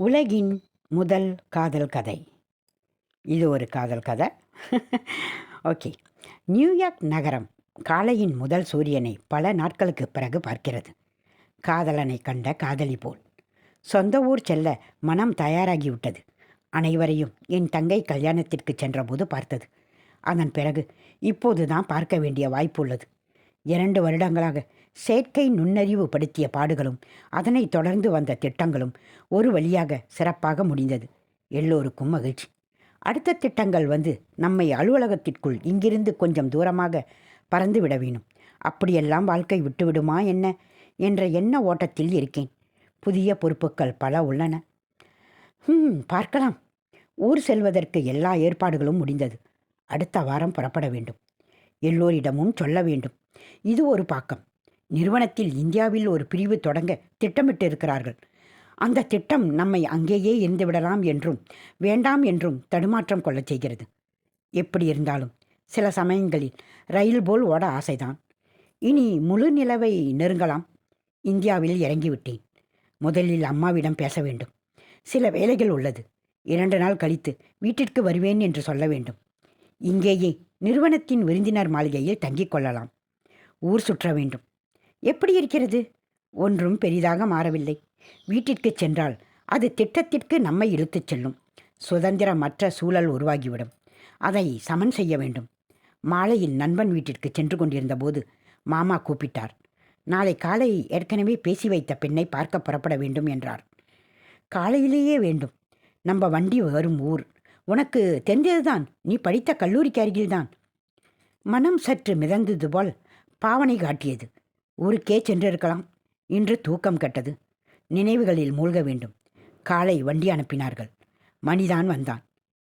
உலகின் முதல் காதல் கதை. இது ஒரு காதல் கதை. ஓகே. நியூயார்க் நகரம் காலையின் முதல் சூரியனை பல நாட்களுக்கு பிறகு பார்க்கிறது. காதலனை கண்ட காதலி போல். சொந்த ஊர் செல்ல மனம் தயாராகிவிட்டது. அனைவரையும் என் தங்கை கல்யாணத்திற்கு சென்றபோது பார்த்தது. அதன் பிறகு இப்போது தான் பார்க்க வேண்டிய வாய்ப்பு உள்ளது. இரண்டு வருடங்களாக செயற்கை நுண்ணறிவு படுத்திய பாடுகளும் அதனைத் தொடர்ந்து வந்த திட்டங்களும் ஒரு வழியாக சிறப்பாக முடிந்தது. எல்லோருக்கும் மகிழ்ச்சி. அடுத்த திட்டங்கள் வந்து நம்மை அலுவலகத்திற்குள் இங்கிருந்து கொஞ்சம் தூரமாக பறந்து விட வேணும். அப்படியெல்லாம் வாழ்க்கை விட்டுவிடுமா என்ன? என்ற எண்ண ஓட்டத்தில் இருக்கேன். புதிய பொறுப்புகள் பல உள்ளன. ம் பார்க்கலாம். ஊர் செல்வதற்கு எல்லா ஏற்பாடுகளும் முடிந்தது. அடுத்த வாரம் புறப்பட வேண்டும். எல்லோரிடமும் சொல்ல வேண்டும். இது ஒரு பாக்கம். நிறுவனத்தில் இந்தியாவில் ஒரு பிரிவு தொடங்க திட்டமிட்டு இருக்கிறார்கள் அந்த திட்டம் நம்மை அங்கேயே இருந்துவிடலாம் என்றும் வேண்டாம் என்றும் தடுமாற்றம் கொள்ளச் செய்கிறது. எப்படி இருந்தாலும் சில சமயங்களில் ரயில் போல் ஓட ஆசைதான். இனி முழு நிலவை நெருங்கலாம். இந்தியாவில் இறங்கிவிட்டேன். முதலில் அம்மாவிடம் பேச வேண்டும். சில வேலைகள் உள்ளது. இரண்டு நாள் கழித்து வீட்டிற்கு வருவேன் என்று சொல்ல வேண்டும். இங்கேயே நிறுவனத்தின் விருந்தினர் மாளிகையில் தங்கிக் கொள்ளலாம். ஊர் சுற்ற வேண்டும். எப்படி இருக்கிறது? ஒன்றும் பெரிதாக மாறவில்லை. வீட்டிற்கு சென்றால் அது திட்டத்திற்கு நம்மை இழுத்துச் செல்லும். சுதந்திரமற்ற சூழல் உருவாகிவிடும். அதை சமன் செய்ய வேண்டும். மாலையில் நண்பன் வீட்டிற்கு சென்று கொண்டிருந்த போது மாமா கூப்பிட்டார். நாளை காலை ஏற்கனவே பேசி வைத்த பெண்ணை பார்க்க புறப்பட வேண்டும் என்றார். காலையிலேயே வேண்டும். நம்ம வண்டி வரும் ஊர். உனக்கு தெரிந்ததுதான் நீ படித்த கல்லூரிக்கு அருகில்தான். மனம் சற்று மிதந்தது போல் பாவனை காட்டியது. ஊருக்கே சென்றிருக்கலாம். இன்று தூக்கம் கெட்டது. நினைவுகளில் மூழ்க வேண்டும். காலை வண்டி அனுப்பினார்கள். மணிதான் வந்தான்.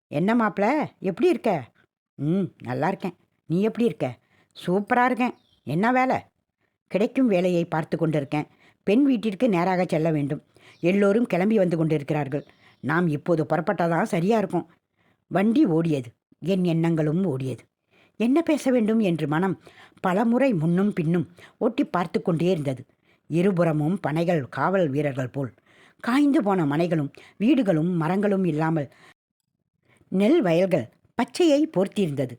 என்ன மாப்பிள? எப்படி இருக்க? ம் நல்லா இருக்கேன். நீ எப்படி இருக்க? சூப்பராக இருக்கேன். என்ன வேலை? கிடைக்கும் வேலையை பார்த்து கொண்டிருக்கேன். பெண் வீட்டிற்கு நேராக செல்ல வேண்டும். எல்லோரும் கிளம்பி வந்து கொண்டிருக்கிறார்கள். நாம் இப்போது புறப்பட்டதான் சரியாக இருக்கும். வண்டி ஓடியது. என் எண்ணங்களும் ஓடியது. என்ன பேச வேண்டும் என்று மனம் பலமுறை முன்னும் பின்னும் ஓட்டி பார்த்து கொண்டே இருந்தது. இருபுறமும் பனைகள் காவல் வீரர்கள் போல் காய்ந்து போன மனைகளும் வீடுகளும் மரங்களும் இல்லாமல் நெல் வயல்கள் பச்சையை போர்த்தியிருந்தது.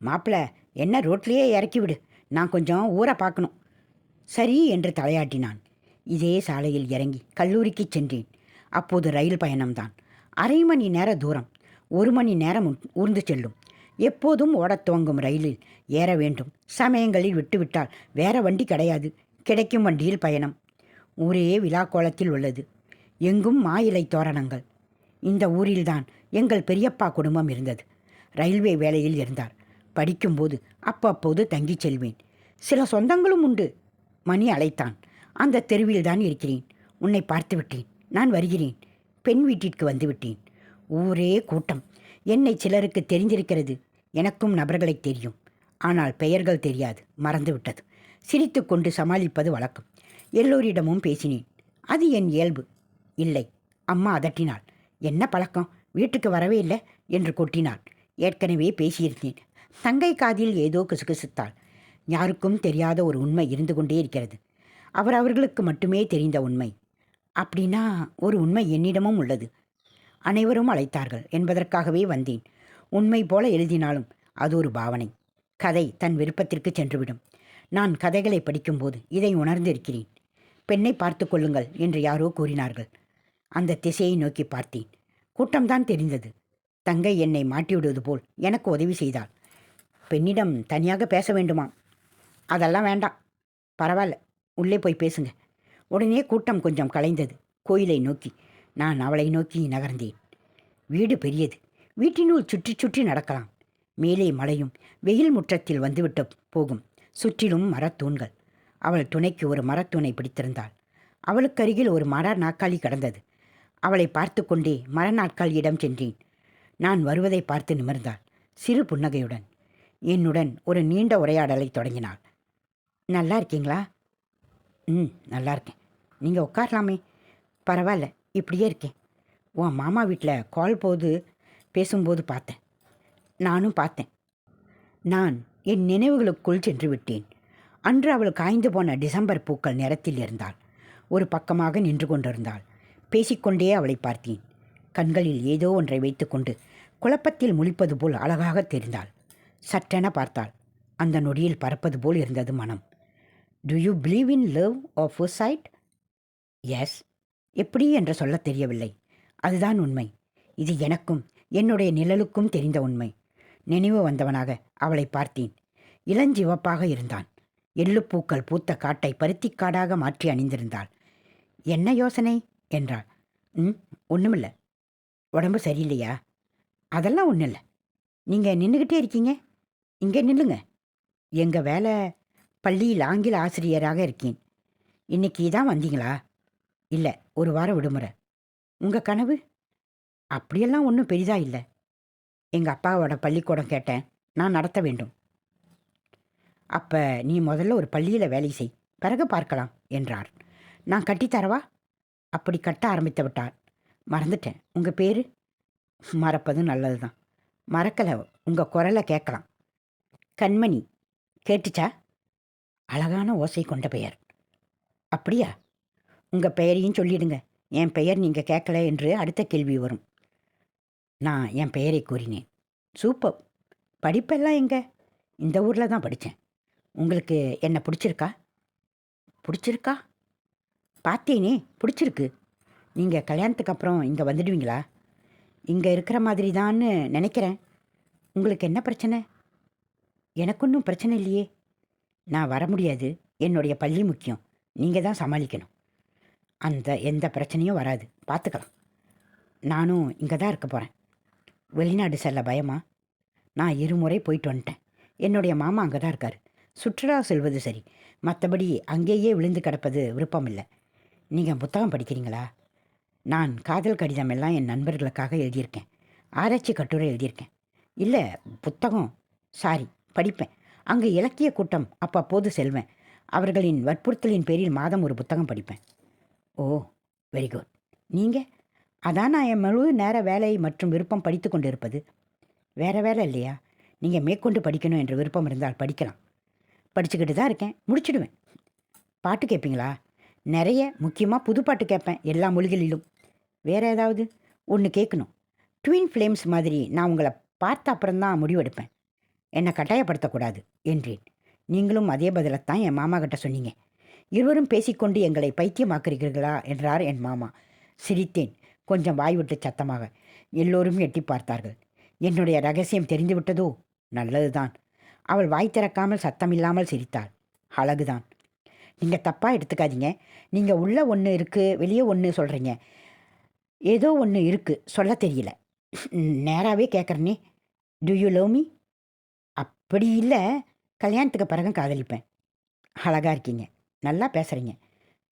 மாப்பிள என்ன ரோட்லேயே இறக்கிவிடு. நான் கொஞ்சம் ஊரை பார்க்கணும். சரி என்று தலையாட்டினான். இதே சாலையில் இறங்கி கல்லூரிக்கு சென்றேன். அப்போது ரயில் பயணம்தான். அரை மணி நேர தூரம். ஒரு மணி நேரம் ஊர்ந்து செல்லும். எப்போதும் ஓடத் துவங்கும் ரயிலில் ஏற வேண்டும். சமயங்களில் விட்டுவிட்டால் வேற வண்டி கிடையாது. கிடைக்கும் வண்டியில் பயணம். ஊரே விழா கோலத்தில் உள்ளது. எங்கும் மாயிலை தோரணங்கள். இந்த ஊரில்தான் எங்கள் பெரியப்பா குடும்பம் இருந்தது. ரயில்வே வேலையில் இருந்தார். படிக்கும்போது அப்பப்போது தங்கிச் செல்வேன். சில சொந்தங்களும் உண்டு. மணி அழைத்தான். அந்த தெருவில் தான் இருக்கிறேன். உன்னை பார்த்து விட்டேன் நான் வருகிறேன். பெண் வீட்டிற்கு வந்துவிட்டேன். ஊரே கூட்டம். என்னை சிலருக்கு தெரிந்திருக்கிறது. எனக்கும் நபர்களை தெரியும். ஆனால் பெயர்கள் தெரியாது. மறந்துவிட்டது. சிரித்து கொண்டு சமாளிப்பது வழக்கம். எல்லோரிடமும் பேசினேன். அது என் இயல்பு. இல்லை. அம்மா அதட்டினாள். என்ன பழக்கம்? வீட்டுக்கு வரவே இல்லை? என்று கொட்டினாள். ஏற்கனவே பேசியிருந்தேன். தங்கை காதில் ஏதோ கிசுகிசுத்தாள். யாருக்கும் தெரியாத ஒரு உண்மை இருந்து கொண்டே இருக்கிறது. அவர் அவர்களுக்கு மட்டுமே தெரிந்த உண்மை. அப்படின்னா ஒரு உண்மை என்னிடமும் உள்ளது. அனைவரும் அழைத்தார்கள். என்பதற்காகவே வந்தேன். உண்மை போல எழுதினாலும் அது ஒரு பாவனை. கதை தன் விருப்பத்திற்கு சென்றுவிடும். நான் கதைகளை படிக்கும்போது இதை உணர்ந்திருக்கிறேன். பெண்ணை பார்த்து கொள்ளுங்கள் என்று யாரோ கூறினார்கள். அந்த திசையை நோக்கி பார்த்தேன். கூட்டம்தான் தெரிந்தது. தங்கை என்னை மாட்டிவிடுவது போல் எனக்கு உதவி செய்தாள். பெண்ணிடம் தனியாக பேச வேண்டுமா? அதெல்லாம் வேண்டாம். பரவாயில்ல. உள்ளே போய் பேசுங்க. உடனே கூட்டம் கொஞ்சம் கலைந்தது. கோயிலை நோக்கி. நான் அவளை நோக்கி நகர்ந்தேன். வீடு பெரியது. வீட்டினுள் சுற்றி சுற்றி நடக்கலாம். மேலே மலையும் வெயில் முற்றத்தில் வந்துவிட்டு போகும். சுற்றிலும் மரத்தூண்கள் அவள் துணைக்கு ஒரு மரத்தூணை பிடித்திருந்தாள். அவளுக்கு அருகில் ஒரு மர நாற்காலி கடந்தது. அவளை பார்த்து கொண்டே மர நாற்காலியிடம் சென்றேன். நான் வருவதை பார்த்து நிமிர்ந்தாள் சிறு புன்னகையுடன். என்னுடன் ஒரு நீண்ட உரையாடலை தொடங்கினாள். நல்லா இருக்கீங்களா? ம் நல்லா இருக்கேன். நீங்கள் உட்காரலாமே. பரவாயில்ல இப்படியே இருக்கேன். உன் மாமா வீட்டில் கால் போது பேசும்போது பார்த்தேன். நானும் பார்த்தேன். நான் என் நினைவுகளுக்குள் சென்று விட்டேன். அன்று அவள் காய்ந்து போன டிசம்பர் பூக்கள் நிறத்தில் இருந்தாள். ஒரு பக்கமாக நின்று கொண்டிருந்தாள். பேசிக்கொண்டே அவளை பார்த்தேன். கண்களில் ஏதோ ஒன்றை வைத்துக்கொண்டு குழப்பத்தில் முழிப்பது போல் அழகாக தெரிந்தாள். சற்றென பார்த்தாள். அந்த நொடியில் பறப்பது போல் இருந்தது மனம். Do you believe in love of sight yes எப்படி? என்று சொல்லத் தெரியவில்லை. அதுதான் உண்மை. இது எனக்கும் என்னுடைய நிழலுக்கும் தெரிந்த உண்மை. நினைவு வந்தவனாக அவளை பார்த்தேன். இளஞ்சிவப்பாக இருந்தான். எள்ளுப்பூக்கள் பூத்த காட்டை பருத்திக்காடாக மாற்றி அணிந்திருந்தாள். என்ன யோசனை? என்றாள். ம் ஒன்றுமில்ல உடம்பு சரியில்லையா? அதெல்லாம் ஒன்றும் இல்லை நீங்கள் நின்றுக்கிட்டே இருக்கீங்க. இங்கே நில்லுங்க. எங்கள் வேலை? பள்ளியில் ஆங்கில ஆசிரியராக இருக்கேன். இன்னைக்கு தான் வந்தீங்களா? இல்லை ஒரு வாரம் விடுமுறை. உங்கள் கனவு? அப்படியெல்லாம் ஒன்றும் பெரிதா இல்லை. எங்கள் அப்பாவோட பள்ளிக்கூடம் கேட்டேன். நான் நடத்த வேண்டும். அப்போ நீ முதல்ல ஒரு பள்ளியில் வேலை செய். பிறகு பார்க்கலாம் என்றார். நான் கட்டித்தரவா? அப்படி கட்ட ஆரம்பித்து விட்டார். மறந்துட்டேன். உங்கள் பேர்? மறப்பதும் நல்லது தான் மறக்கலை. உங்கள் குரலை கேட்கலாம். கண்மணி கேட்டுச்சா? அழகான ஓசை கொண்ட பெயர். அப்படியா? உங்கள் பெயரையும் சொல்லிடுங்க. என் பெயர் நீங்கள் கேட்கல என்று அடுத்த கேள்வி வரும். நான் என் பெயரை கூறினேன். சூப்பர். படிப்பெல்லாம் எங்கே? இந்த ஊரில் தான் படித்தேன் உங்களுக்கு என்ன பிடிச்சிருக்கா? பிடிச்சிருக்கா? பார்த்தேனே பிடிச்சிருக்கு. நீங்கள் கல்யாணத்துக்கு அப்புறம் இங்கே வந்துடுவீங்களா? இங்கே இருக்கிற மாதிரி தான்னு நினைக்கிறேன். உங்களுக்கு என்ன பிரச்சனை? எனக்கு ஒன்றும் பிரச்சனை இல்லையே. நான் வர முடியாது. என்னுடைய பள்ளி முக்கியம். நீங்கள் தான் சமாளிக்கணும். அந்த எந்த பிரச்சனையும் வராது. பார்த்துக்கலாம். நானும் இங்கே தான் இருக்க போகிறேன் வெளிநாடு செல்ல பயமா? நான் இருமுறை போயிட்டு வந்துட்டேன். என்னுடைய மாமா அங்கே தான் இருக்கார். சுற்றுலா செல்வது சரி. மற்றபடி அங்கேயே விழுந்து கிடப்பது விருப்பம் இல்லை. நீங்கள் புத்தகம் படிக்கிறீங்களா? நான் காதல் கடிதம் எல்லாம் என் நண்பர்களுக்காக எழுதியிருக்கேன். ஆராய்ச்சி கட்டுரை எழுதியிருக்கேன். இல்லை புத்தகம். சாரி படிப்பேன். அங்கே இலக்கிய கூட்டம் அப்பப்போது செல்வேன். அவர்களின் வற்புறுத்தலின் பேரில் மாதம் ஒரு புத்தகம் படிப்பேன். Oh very good. நீங்கள் அதான் நான் என் முழு நேர வேலை மற்றும் விருப்பம் படித்து கொண்டு இருப்பது வேறு வேலை இல்லையா? நீங்கள் மேற்கொண்டு படிக்கணும் என்ற விருப்பம் இருந்தால் படிக்கலாம். படிச்சுக்கிட்டு தான் இருக்கேன். முடிச்சிடுவேன். பாட்டு கேட்பீங்களா நிறைய முக்கியமாக புது பாட்டு கேட்பேன் எல்லா மொழிகளிலும். வேறு ஏதாவது? ஒன்று கேட்கணும். ட்வின் ஃப்ளேம்ஸ் மாதிரி நான் உங்களை பார்த்த அப்புறம்தான் முடிவெடுப்பேன் என்னை கட்டாயப்படுத்தக்கூடாது என்றேன். நீங்களும் அதே பதிலைத்தான் என் மாமா கிட்ட சொன்னீங்க. இருவரும் பேசிக்கொண்டு எங்களை பைத்தியமாக்குறீர்களா என்றார் என் மாமா. சிரித்தேன். கொஞ்சம் வாய்விட்டு சத்தமாக எல்லோரும் எட்டி பார்த்தார்கள். என்னுடைய ரகசியம் தெரிந்துவிட்டதோ? நல்லதுதான். அவள் வாய் திறக்காமல் சத்தமில்லாமல் சிரித்தாள். அழகுதான். நீங்கள் தப்பாக எடுத்துக்காதீங்க. நீங்கள் உள்ள ஒன்று இருக்குது வெளியே ஒன்று சொல்கிறீங்க ஏதோ ஒன்று இருக்குது சொல்ல தெரியல. நேராகவே கேட்குறனே டு யூ லவ் மீ அப்படி இல்லை. கல்யாணத்துக்கு பிறகு காதலிப்பேன். அழகாக இருக்கீங்க. நல்லா பேசுகிறீங்க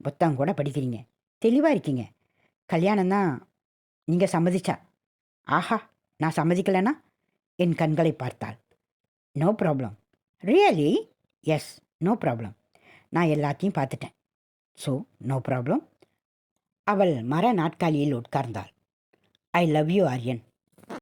புத்தகம் கூட படிக்கிறீங்க. தெளிவாக இருக்கீங்க. கல்யாணம் தான் நீங்கள் சம்மதிச்சா. ஆஹா நான் சம்மதிக்கலைன்னா என் கண்களை பார்த்தாள். No problem. Really yes no problem. நான் எல்லாத்தையும் பார்த்துட்டேன். So no problem? அவள் மர நாட்காலியில் உட்கார்ந்தாள். I love you Aryan